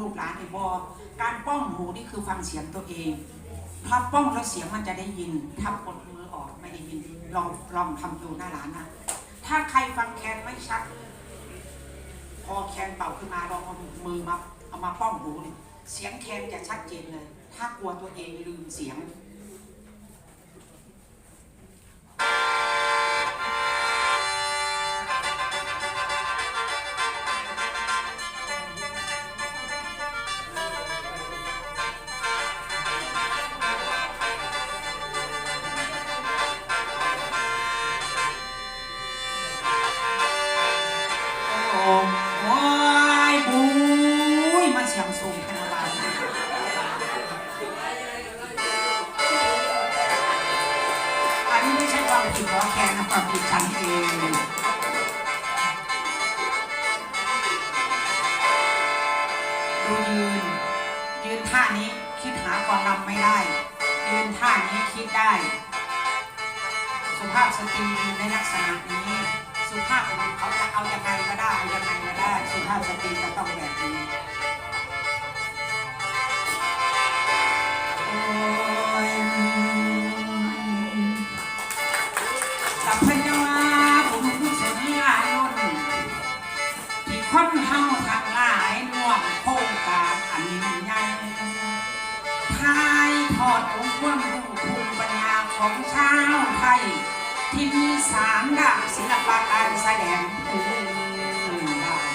ลูกหลานในบอการป้องหูนี่คือฟังเสียงตัวเองถ้าป้องแล้วเสียงมันจะได้ยินถ้ากดมือออกไม่ได้ยินลองลองทำดูหน้าร้านนะถ้าใครฟังแคนไม่ชัด พอแคนเป่าขึ้นมาลองเอามือมาเอามาป้องหูเลยเสียงแคนจะชัดเจนเลย ถ้ากลัวตัวเองลืมเสียงาความรำไม่ได้ยืนท่านี้คิดได้ สุภาพสตรียืนในลักษณะนี้ สุภาพบุรุษเขาจะเอายังไงก็ได้เอายังไงก็ได้ สุภาพสตรีจะต้องแบบนี้โอ้ยสัพพยาายทอดองความรู้ภูมิปัญญาของชาวไทย ที่มีสามด้านศิลปะการแสดงพื้นบ้าน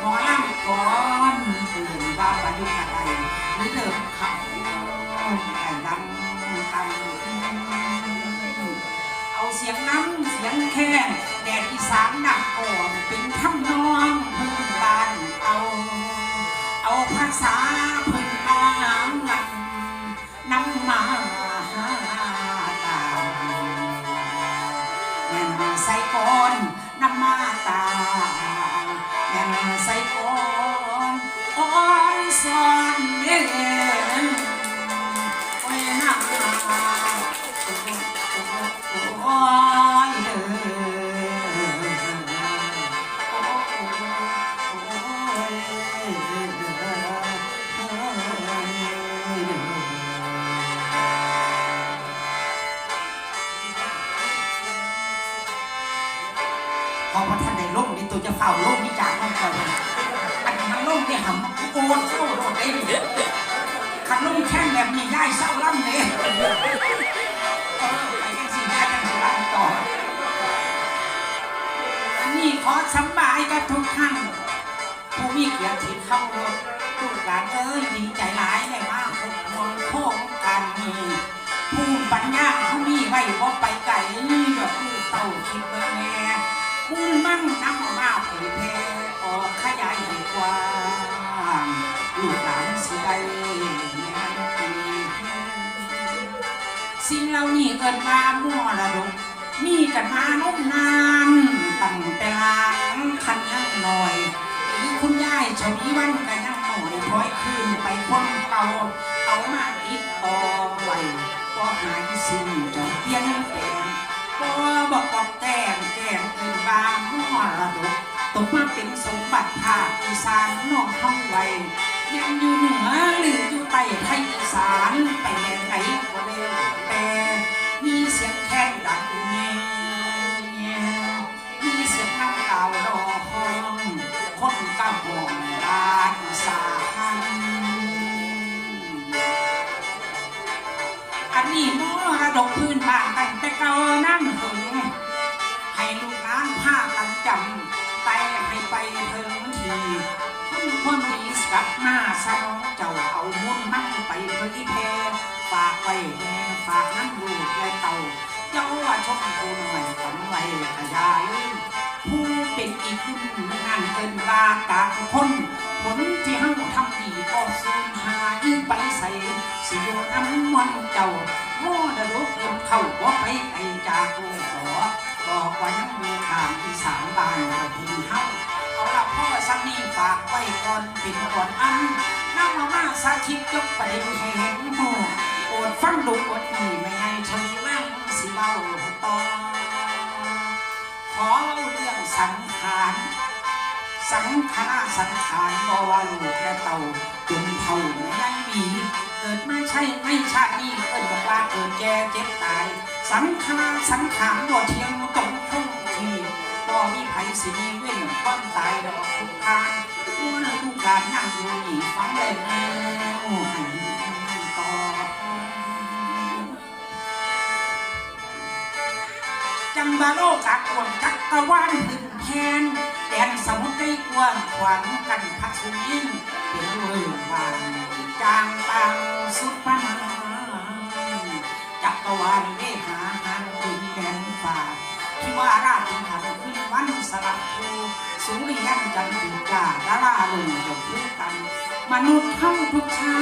หมอลำก่อนพื้นว่าประยุกต์อะไรหรือเดิมเขาไก่ดำตำเอาเสียงน้ำเสียงแค่แดดอีสานดักก่อนเป็นทำนองพื้นบ้านเอา เอาภาษา น้ำมาตาแม่ใส่ก้อนอ่อนสอนเด่ ตัวจะเฝ้าโล่มนี่จากมันก่อนอันมันล่มเนี่ยหำโกนเข้าโดดเองขันล่มแข้งแบบนี้ได้เศร้าล่ำเลยออไปกันสิได้กันสิล่ำต่ออันนี้ขอสำบายกับทุกท่านผู้มีเกียรติเข้ารถลูกหลานเอ้ยดีใจหลายได้มากพบมองโค้งกันนี่ผู้ปัญญาผู้มีไว้บ่ไปไกลนี่ดอกลูกเต่าคิดเบิ่งแน่ บุญมั่งนำเอามาเผยแพร่ออกขยายให้กว้างลูกหลานสิได้แน่นปีสิ่งเหล่านี้เกิดมามั่วระดกมีกันมานมนานตั้งแต่หลังคันยังหน่อยหรือคุณยายชวีวันกันยังหน่อยพร้อยคืนไปคนเก่าเอามาติดต่อไว้ก็หายสิ้นจะเปลี่ยนแปลง ก็บอกบอกแต่งแก่งอื่นบางมรดกตกมาเป็นสมบัติภาคอีสานน้องท่องไว้ยังอยู่เหนือหรืออยู่ใต้ไทยอีสานไปแดนไหนก็เร็วแต่มีเสียงแค้นดังเงี้ ลกพื้นบ้านตั้งแต่เก่านั่งหึงให้ลูกหลานพากันจำแต่ให้ไปเถิงทีคุณความดีกับหน้าสนองเจ้าเอามุ่นมั่งไปเผยแพร่ฝากไว้แห่ฝากนั่งดูและเต่า จ้าว่าชมพูหน่อยฝันไว้ขยายผู้เป็นอีกคนั่นเกินว่ากาคนผลที่เฮาทำดีก็สูญหายไปใส่สิโยน้ำมันเจ้าโมดรุกเริ่มเข้าบ่าไปไกลจากลูขอบอกว่ายังมีทางอีสานบานเราทีเฮาเอาละพ่อสักนี้ฝากไว้ก่อนเป็นก่อนอันนำมามาสาธิตยกประเด็นให้เห็นหูโอดฟังดูอดนี่ไม่ให้ชม เบาต่อ ขอเล่าเรื่องสังขาร สังขารสังขารบว่าลูกและเต่าจนเท่าไม่ได้หวีเกิดไมาใช่ไม่ชาตินี้เอิ้นบอกว่าเกิดแก่เจ็บตาย สังขารสังขารบ่เที่ยงตรงคงที่บ่มีไผสิมีเว้นความตายดอกทุกทางผู้นั้นทุกการนั่งอยู่นี่ฟังแล้วให้ต่ บาโลกากวงจักรวาลพึ่งแทนแดนสมุทรได้กว้างขวางกันพักสุยินเป็นเรื่องวางจางตังสุดปัญหาจักรวาลได้หาหางดินแดนฝ่าที่ว่าราชที่หันขึ้นวันสลับภูสูงยันจันทร์ถึงกาดาราลงจบคู่กัน มนุษย์ทั้งทุกชา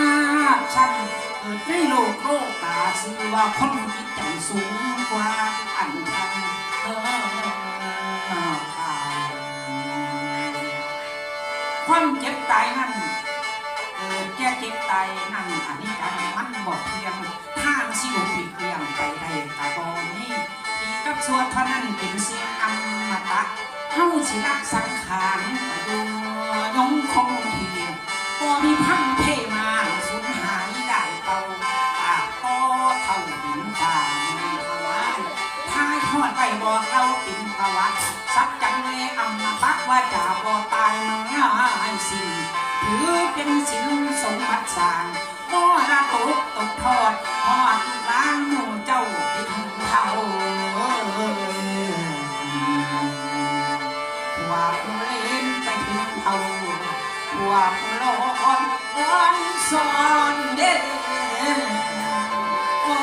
ติชั้นเกิดในโลกโลกตาสื่อว่าคนจิตใจสูงกว่าอันทัน ความเจ็บตายนั้นเกิดแก่เจ็บตายนั้นอันนี้การมันบอกเพียงทางสิบปีเพียงไปได้กะบอนี้ปีกับส่วดเท่านั้นเป็นเสียงอมตะเฮาสิรักสังขารอยู่ยาปักว่าจะบ่ตายมันง่ายสิ่งถือเป็นสินสมบัติสางมรดกตกทอดทอดลูกหลานหมู่เจ้าเป็นเท่าว่างเล่นไปถึงเท่าพวกร้อนอ่อนสอนเด้โอ้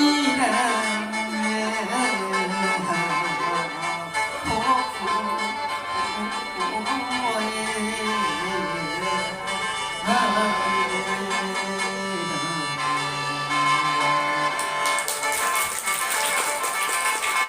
ยเด้อ